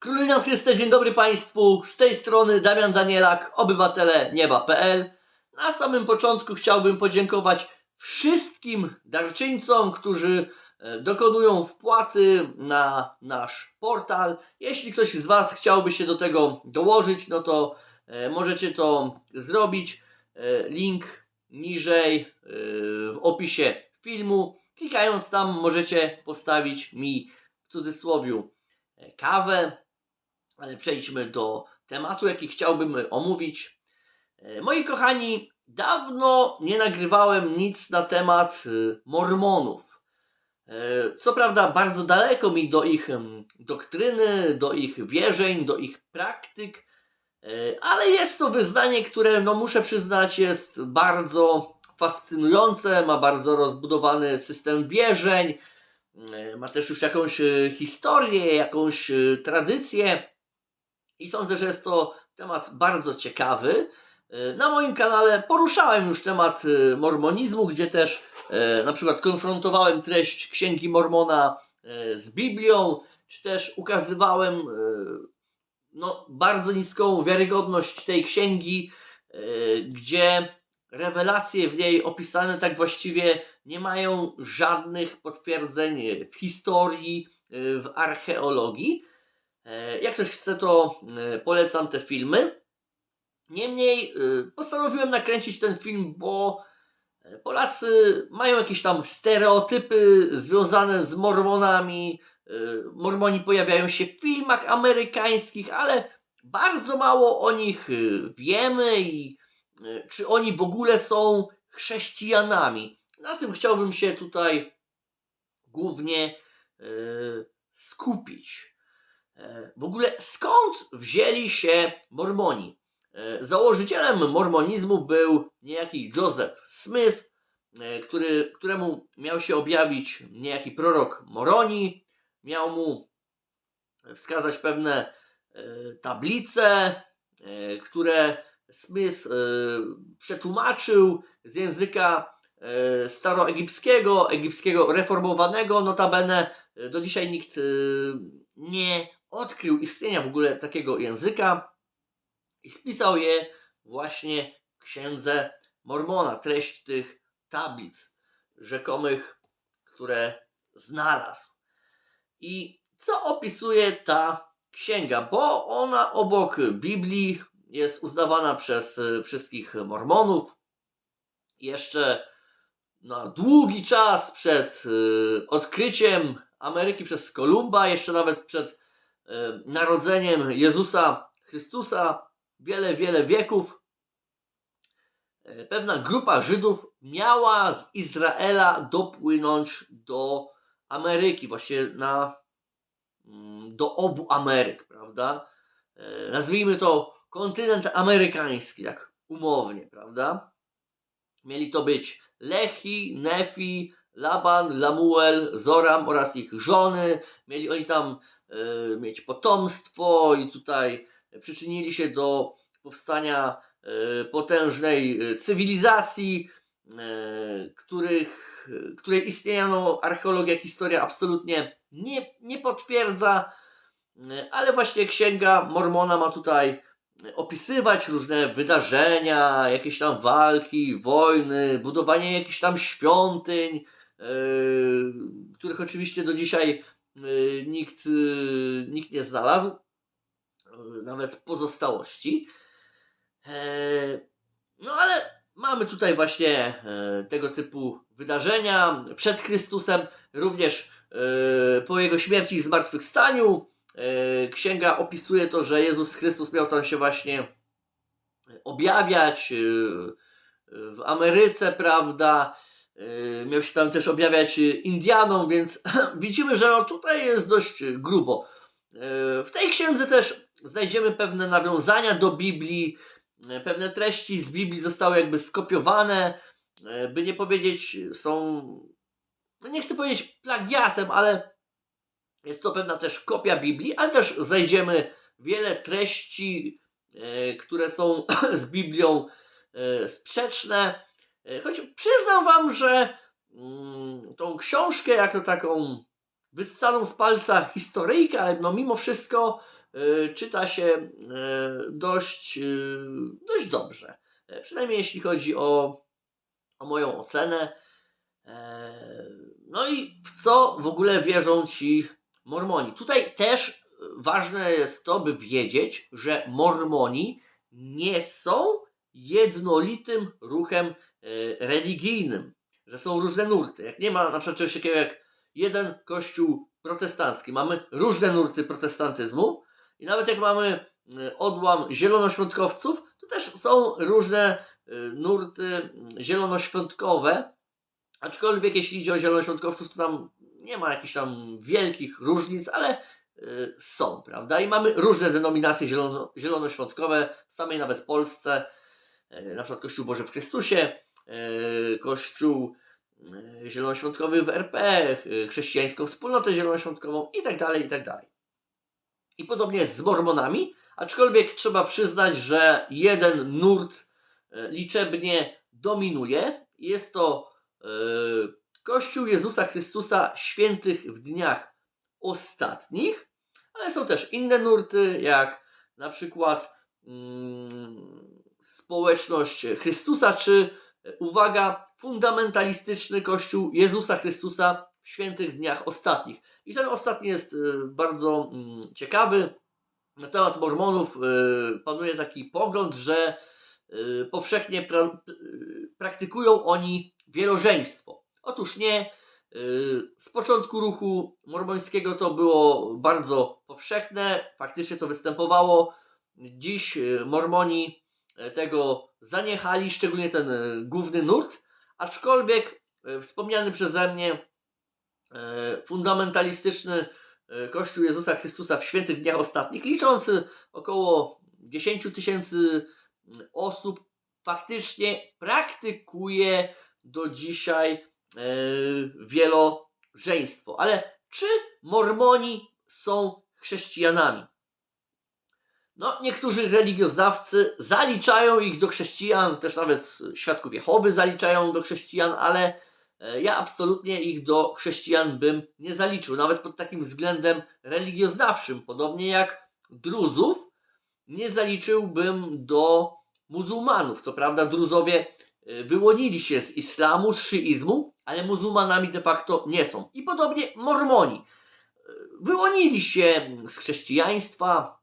Króluj nam Chryste, dzień dobry Państwu. Z tej strony Damian Danielak, obywatele nieba.pl. Na samym początku chciałbym podziękować wszystkim darczyńcom, którzy e, dokonują wpłaty na nasz portal. Jeśli ktoś z Was chciałby się do tego dołożyć, no to e, możecie to zrobić. E, Link niżej w opisie filmu. Klikając tam możecie postawić mi w cudzysłowie kawę, przejdźmy do tematu, jaki chciałbym omówić. E, Moi kochani, dawno nie nagrywałem nic na temat y, Mormonów. E, Co prawda, bardzo daleko mi do ich doktryny, do ich wierzeń, do ich praktyk, e, ale jest to wyznanie, które, no muszę przyznać, jest bardzo fascynujące, ma bardzo rozbudowany system wierzeń, e, ma też już jakąś e, historię, jakąś e, tradycję i sądzę, że jest to temat bardzo ciekawy. E, Na moim kanale poruszałem już temat e, mormonizmu, gdzie też e, na przykład konfrontowałem treść Księgi Mormona z Biblią, czy też ukazywałem no, bardzo niską wiarygodność tej księgi, gdzie rewelacje w niej opisane tak właściwie nie mają żadnych potwierdzeń w historii, w archeologii. E, Jak ktoś chce, to e, polecam te filmy. Niemniej e, postanowiłem nakręcić ten film, bo Polacy mają jakieś tam stereotypy związane z Mormonami. Mormoni pojawiają się w filmach amerykańskich, ale bardzo mało o nich wiemy i czy oni w ogóle są chrześcijanami. Na tym chciałbym się tutaj głównie skupić. E, W ogóle skąd wzięli się Mormoni? E, Założycielem mormonizmu był niejaki Joseph Smith, e, który, któremu miał się objawić niejaki prorok Moroni, miał mu wskazać pewne tablice, które Smith przetłumaczył z języka staroegipskiego, egipskiego reformowanego, notabene do dzisiaj nikt nie odkrył istnienia w ogóle takiego języka i spisał je właśnie księdze Mormona, treść tych tablic rzekomych, które znalazł. I co opisuje ta księga? Bo ona obok Biblii jest uznawana przez wszystkich Mormonów. Jeszcze na długi czas przed y, odkryciem Ameryki przez Kolumba, jeszcze nawet przed narodzeniem Jezusa Chrystusa, wiele, wiele wieków, e, pewna grupa Żydów miała z Izraela dopłynąć do Ameryki, właśnie na, mm, do obu Ameryk, prawda? E, Nazwijmy to kontynent amerykański, tak umownie, prawda? Mieli to być Lehi, Nefi, Laban, Lamuel, Zoram oraz ich żony. Mieli oni tam e, mieć potomstwo i tutaj przyczynili się do powstania e, potężnej e, cywilizacji, których, której istnienia no, archeologia, historia absolutnie nie, nie potwierdza, ale właśnie księga Mormona ma tutaj opisywać różne wydarzenia, jakieś tam walki, wojny, budowanie jakichś tam świątyń, których oczywiście do dzisiaj nikt, e, nikt nie znalazł, e, nawet pozostałości. E, No ale mamy tutaj właśnie e, tego typu wydarzenia przed Chrystusem, również e, po jego śmierci i zmartwychwstaniu. Księga opisuje to, że Jezus Chrystus miał tam się właśnie objawiać w Ameryce, prawda? E, Miał się tam też objawiać Indianom, więc widzimy, że no tutaj jest dość grubo. E, W tej księdze też znajdziemy pewne nawiązania do Biblii, pewne treści z Biblii zostały jakby skopiowane, by nie powiedzieć, są, no nie chcę powiedzieć plagiatem, ale jest to pewna też kopia Biblii, ale też znajdziemy wiele treści, które są z Biblią sprzeczne. E, Choć przyznam Wam, że mm, tą książkę jako taką wyssaną z palca historyjkę, ale no mimo wszystko e, czyta się e, dość, dość dobrze. Przynajmniej jeśli chodzi o, o moją ocenę. No i w co w ogóle wierzą ci Mormoni? Tutaj też ważne jest to, by wiedzieć, że Mormoni nie są jednolitym ruchem religijnym, że są różne nurty. Jak nie ma na przykład czegoś takiego jak jeden kościół protestancki, mamy różne nurty protestantyzmu i nawet jak mamy e, odłam zielonoświątkowców, to też są różne e, nurty mm, zielonoświątkowe, aczkolwiek jeśli idzie o zielonoświątkowców, to tam nie ma jakichś tam wielkich różnic, ale są, prawda? I mamy różne denominacje zielono, zielonoświątkowe w samej nawet Polsce, na przykład Kościół Boże w Chrystusie, Kościół y, zielonoświątkowy w RP, y, chrześcijańską wspólnotę zielonoświątkową i tak dalej, i tak. I podobnie jest z Mormonami, aczkolwiek trzeba przyznać, że jeden nurt liczebnie dominuje. Jest to Kościół Jezusa Chrystusa świętych w dniach ostatnich, ale są też inne nurty, jak na przykład mm, społeczność Chrystusa, czy e, uwaga, fundamentalistyczny Kościół Jezusa Chrystusa w świętych dniach ostatnich. I ten ostatni jest e, bardzo mm, ciekawy. Na temat Mormonów e, panuje taki pogląd, że e, powszechnie pra, praktykują oni wielożeństwo. Otóż nie. y, Z początku ruchu mormońskiego to było bardzo powszechne, faktycznie to występowało. Dziś y, Mormoni tego zaniechali, szczególnie ten y, główny nurt, aczkolwiek y, wspomniany przeze mnie e, fundamentalistyczny e, Kościół Jezusa Chrystusa w świętych dniach ostatnich, liczący około 10 tysięcy osób, faktycznie praktykuje do dzisiaj e, wielożeństwo. Ale czy Mormoni są chrześcijanami? No, niektórzy religioznawcy zaliczają ich do chrześcijan, też nawet świadków Jehowy zaliczają do chrześcijan, ale e, ja absolutnie ich do chrześcijan bym nie zaliczył, nawet pod takim względem religioznawczym. Podobnie jak Druzów nie zaliczyłbym do muzułmanów. Co prawda, Druzowie e, wyłonili się z islamu, z szyizmu, ale muzułmanami de facto nie są. I podobnie Mormoni e, wyłonili się z chrześcijaństwa,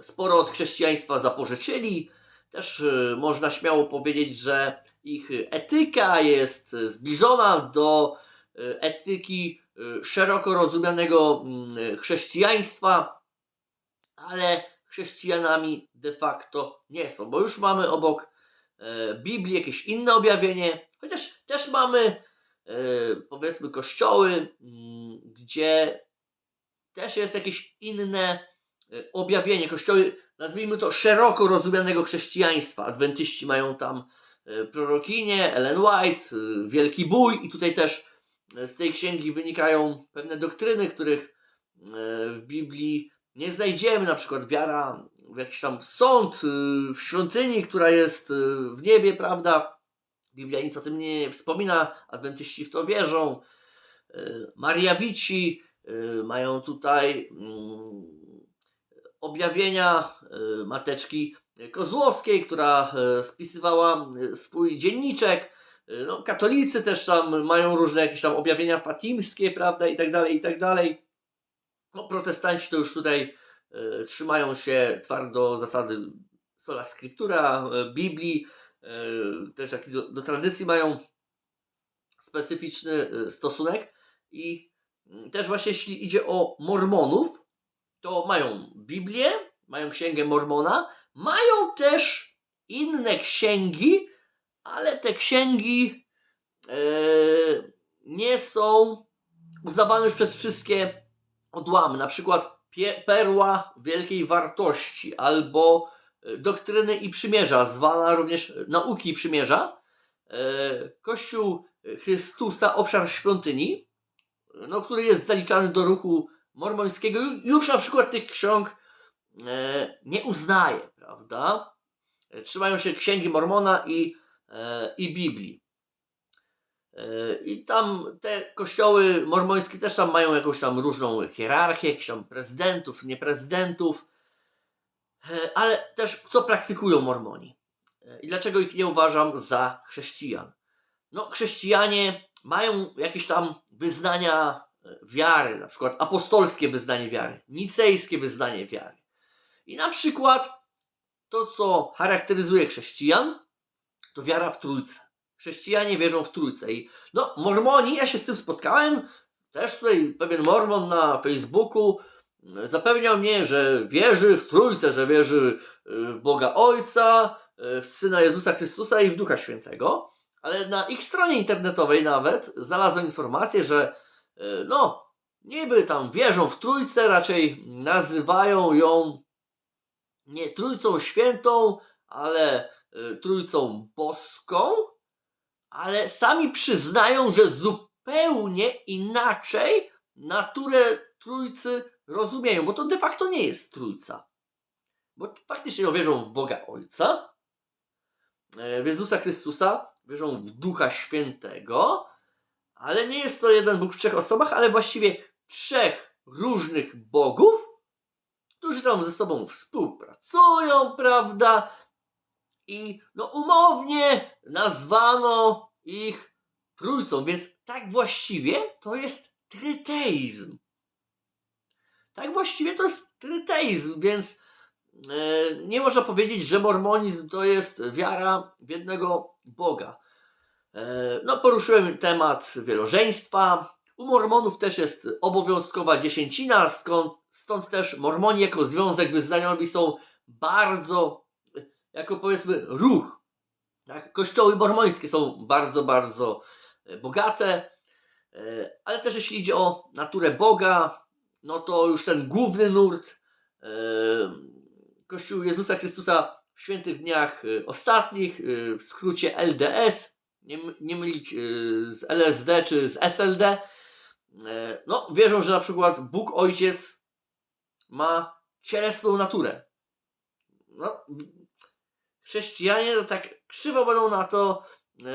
sporo od chrześcijaństwa zapożyczyli. Też e, można śmiało powiedzieć, że ich etyka jest zbliżona do e, etyki e, szeroko rozumianego mm, chrześcijaństwa, ale chrześcijanami de facto nie są, bo już mamy obok e, Biblii jakieś inne objawienie, chociaż też mamy e, powiedzmy kościoły, mm, gdzie też jest jakieś inne objawienie, kościoły, nazwijmy to szeroko rozumianego chrześcijaństwa. Adwentyści mają tam e, prorokinię, Ellen White, e, Wielki Bój i tutaj też e, z tej księgi wynikają pewne doktryny, których e, w Biblii nie znajdziemy, na przykład wiara w jakiś tam sąd w świątyni, która jest w niebie, prawda? Biblia nic o tym nie wspomina, adwentyści w to wierzą. Mariawici mają tutaj mm, objawienia y, mateczki Kozłowskiej, która y, spisywała y, swój dzienniczek. Y, No, katolicy też tam mają różne jakieś tam objawienia fatimskie, prawda, i tak dalej, i tak dalej. No, protestanci to już tutaj e, trzymają się twardo zasady sola scriptura, Biblii, e, też taki do, do tradycji mają specyficzny e, stosunek i mm, też właśnie jeśli idzie o Mormonów, to mają Biblię, mają Księgę Mormona, mają też inne księgi, ale te księgi e, nie są uznawane już przez wszystkie odłamy, na przykład perła wielkiej wartości albo e, doktryny i przymierza, zwana również nauki i przymierza. E, Kościół Chrystusa, obszar świątyni, no, który jest zaliczany do ruchu mormońskiego, już na przykład tych ksiąg e, nie uznaje, prawda? E, Trzymają się księgi Mormona i, e, i Biblii. I tam te kościoły mormońskie też tam mają jakąś tam różną hierarchię, jakichś tam prezydentów, nieprezydentów, ale też co praktykują mormoni i dlaczego ich nie uważam za chrześcijan. No, chrześcijanie mają jakieś tam wyznania wiary, na przykład apostolskie wyznanie wiary, nicejskie wyznanie wiary. I na przykład to, co charakteryzuje chrześcijan, to wiara w Trójcę. Chrześcijanie wierzą w Trójcę. I no, mormoni, ja się z tym spotkałem, też tutaj pewien mormon na Facebooku e, zapewniał mnie, że wierzy w Trójcę, że wierzy e, w Boga Ojca, e, w Syna Jezusa Chrystusa i w Ducha Świętego. Ale na ich stronie internetowej nawet znalazłem informację, że no, niby tam wierzą w Trójcę, raczej nazywają ją nie Trójcą Świętą, ale y, Trójcą Boską, ale sami przyznają, że zupełnie inaczej naturę Trójcy rozumieją, bo to de facto nie jest Trójca. Bo faktycznie wierzą w Boga Ojca, e, w Jezusa Chrystusa, wierzą w Ducha Świętego, ale nie jest to jeden Bóg w trzech osobach, ale właściwie trzech różnych bogów, którzy tam ze sobą współpracują, prawda? I no umownie nazwano ich trójcą, więc tak właściwie to jest tryteizm. Tak właściwie to jest tryteizm, więc e, nie można powiedzieć, że mormonizm to jest wiara w jednego Boga. E, no poruszyłem temat wielożeństwa, u Mormonów też jest obowiązkowa dziesięcina, skąd, stąd też Mormoni jako związek wyznaniowy są bardzo, jako powiedzmy ruch. Tak? Kościoły mormońskie są bardzo, bardzo e, bogate, e, ale też jeśli idzie o naturę Boga, no to już ten główny nurt Kościół Jezusa Chrystusa w świętych dniach ostatnich, w skrócie LDS, nie, nie mylić e, z LSD czy z SLD, E, no, wierzą, że na przykład Bóg Ojciec ma cielesną naturę. No, chrześcijanie to tak krzywo będą na to e,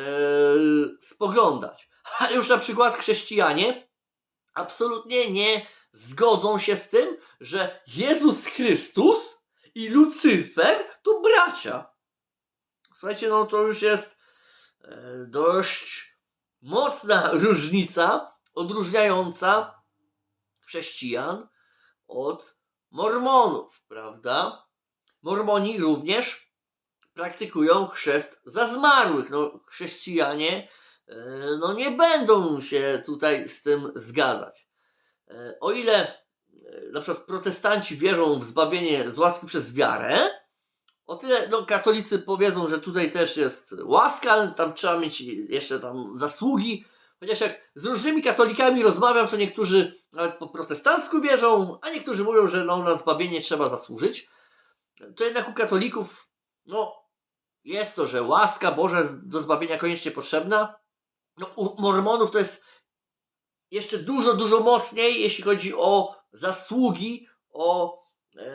spoglądać. Ale już na przykład chrześcijanie absolutnie nie zgodzą się z tym, że Jezus Chrystus i Lucyfer to bracia. Słuchajcie, no to już jest dość mocna różnica odróżniająca chrześcijan od mormonów, prawda? Mormoni również praktykują chrzest za zmarłych. No, chrześcijanie e, no, nie będą się tutaj z tym zgadzać. E, O ile e, na przykład protestanci wierzą w zbawienie z łaski przez wiarę, o tyle no, katolicy powiedzą, że tutaj też jest łaska, ale tam trzeba mieć jeszcze tam zasługi. Chociaż jak z różnymi katolikami rozmawiam, to niektórzy nawet po protestancku wierzą, a niektórzy mówią, że no, na zbawienie trzeba zasłużyć. To jednak u katolików, no, jest to, że łaska Boża jest do zbawienia koniecznie potrzebna. No, u mormonów to jest jeszcze dużo, dużo mocniej, jeśli chodzi o zasługi, o e,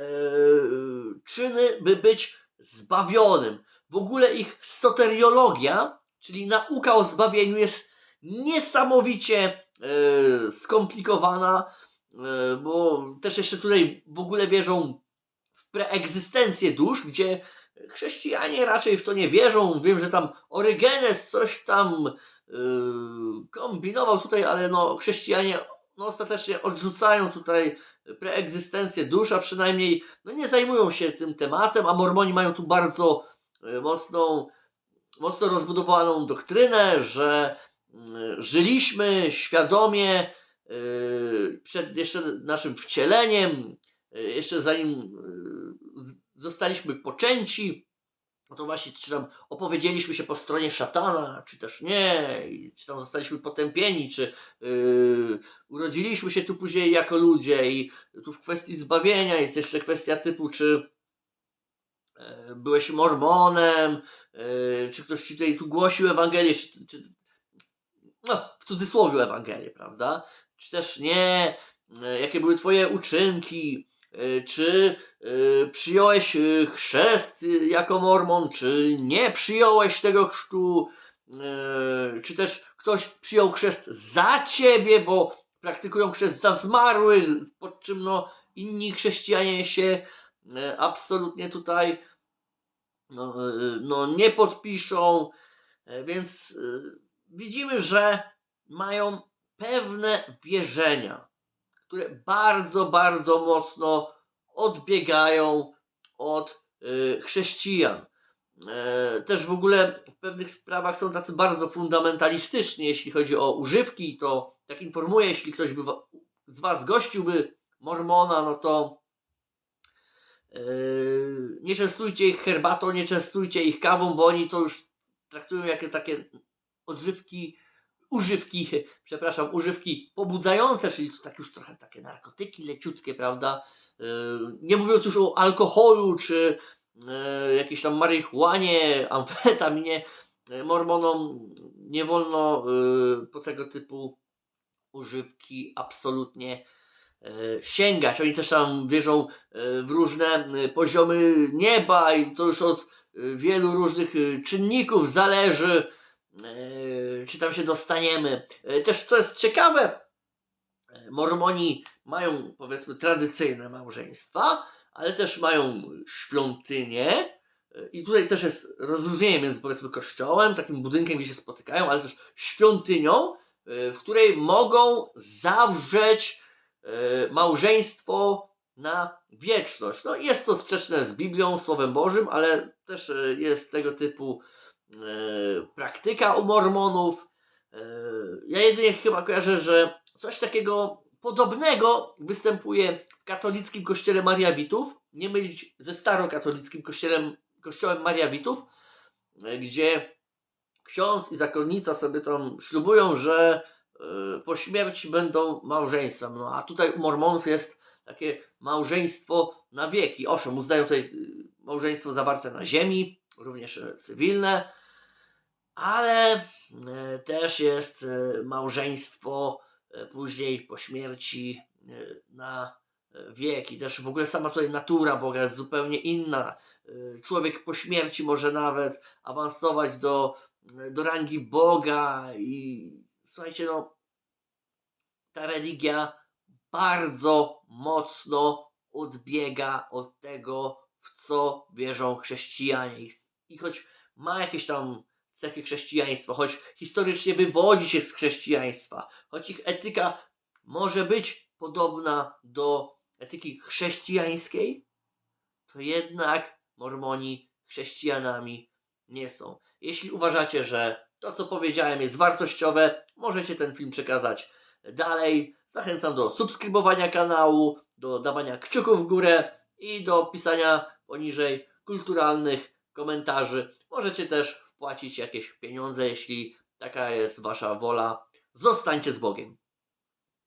czyny, by być zbawionym. W ogóle ich soteriologia, czyli nauka o zbawieniu, jest niesamowicie e, skomplikowana, e, bo też jeszcze tutaj w ogóle wierzą w preegzystencję dusz, gdzie chrześcijanie raczej w to nie wierzą. Wiem, że tam Orygenes coś tam e, kombinował tutaj, ale no chrześcijanie no, ostatecznie odrzucają tutaj preegzystencję dusz, a przynajmniej no, nie zajmują się tym tematem, a mormoni mają tu bardzo e, mocną, mocno rozbudowaną doktrynę, że mm, żyliśmy świadomie yy, przed jeszcze naszym wcieleniem, yy, jeszcze zanim zostaliśmy poczęci, no to właśnie czy tam opowiedzieliśmy się po stronie szatana, czy też nie, czy tam zostaliśmy potępieni, czy yy, urodziliśmy się tu później jako ludzie i tu w kwestii zbawienia jest jeszcze kwestia typu, czy e, byłeś mormonem, e, czy ktoś ci tutaj tu głosił Ewangelię, czy, czy no, w cudzysłowie Ewangelię, prawda? Czy też nie, e, jakie były twoje uczynki, czy e, przyjąłeś e, chrzest e, jako mormon, czy nie przyjąłeś tego chrztu, e, czy też ktoś przyjął chrzest za ciebie, bo praktykują chrzest za zmarłych, pod czym no, inni chrześcijanie się e, absolutnie tutaj no, e, no, nie podpiszą. E, Więc e, widzimy, że mają pewne wierzenia, które bardzo, bardzo mocno odbiegają od e, chrześcijan. E, Też w ogóle w pewnych sprawach są tacy bardzo fundamentalistyczni, jeśli chodzi o używki, to tak informuję, jeśli ktoś by z Was gościłby Mormona, no to Yy, nie częstujcie ich herbatą, nie częstujcie ich kawą, bo oni to już traktują jako takie odżywki, używki, przepraszam, używki pobudzające, czyli to tak już trochę takie narkotyki leciutkie, prawda? Yy, Nie mówiąc już o alkoholu, czy yy, jakiejś tam marihuanie, amfetaminie, Yy, mormonom nie wolno po tego typu używki absolutnie e, sięgać. Oni też tam wierzą e, w różne e, poziomy nieba i to już od e, wielu różnych e, czynników zależy, e, czy tam się dostaniemy. E, Też co jest ciekawe, Mormoni mają powiedzmy tradycyjne małżeństwa, ale też mają świątynię. E, I tutaj też jest rozróżnienie między powiedzmy kościołem, takim budynkiem, gdzie się spotykają, ale też świątynią, w której mogą zawrzeć małżeństwo na wieczność. No jest to sprzeczne z Biblią, Słowem Bożym, ale też jest tego typu praktyka u Mormonów. E, Ja jedynie chyba kojarzę, że coś takiego podobnego występuje w katolickim kościele Mariawitów. Nie mylić ze starokatolickim kościelem, kościołem Mariawitów, e, gdzie ksiądz i zakonnica sobie tam ślubują, że e, po śmierci będą małżeństwem. No a tutaj u Mormonów jest takie małżeństwo na wieki. Owszem, uznają tutaj małżeństwo zawarte na ziemi, również e, cywilne, ale e, też jest e, małżeństwo e, później po śmierci na e, wieki. Też w ogóle sama tutaj natura Boga jest zupełnie inna. Człowiek po śmierci może nawet awansować do, do rangi Boga i słuchajcie, no ta religia bardzo mocno odbiega od tego, w co wierzą chrześcijanie. I, I choć ma jakieś tam cechy chrześcijaństwa, choć historycznie wywodzi się z chrześcijaństwa, choć ich etyka może być podobna do etyki chrześcijańskiej, to jednak Mormoni chrześcijanami nie są. Jeśli uważacie, że to, co powiedziałem, jest wartościowe, możecie ten film przekazać dalej. Zachęcam do subskrybowania kanału, do dawania kciuków w górę i do pisania poniżej kulturalnych komentarzy. Możecie też wpłacić jakieś pieniądze, jeśli taka jest Wasza wola. Zostańcie z Bogiem.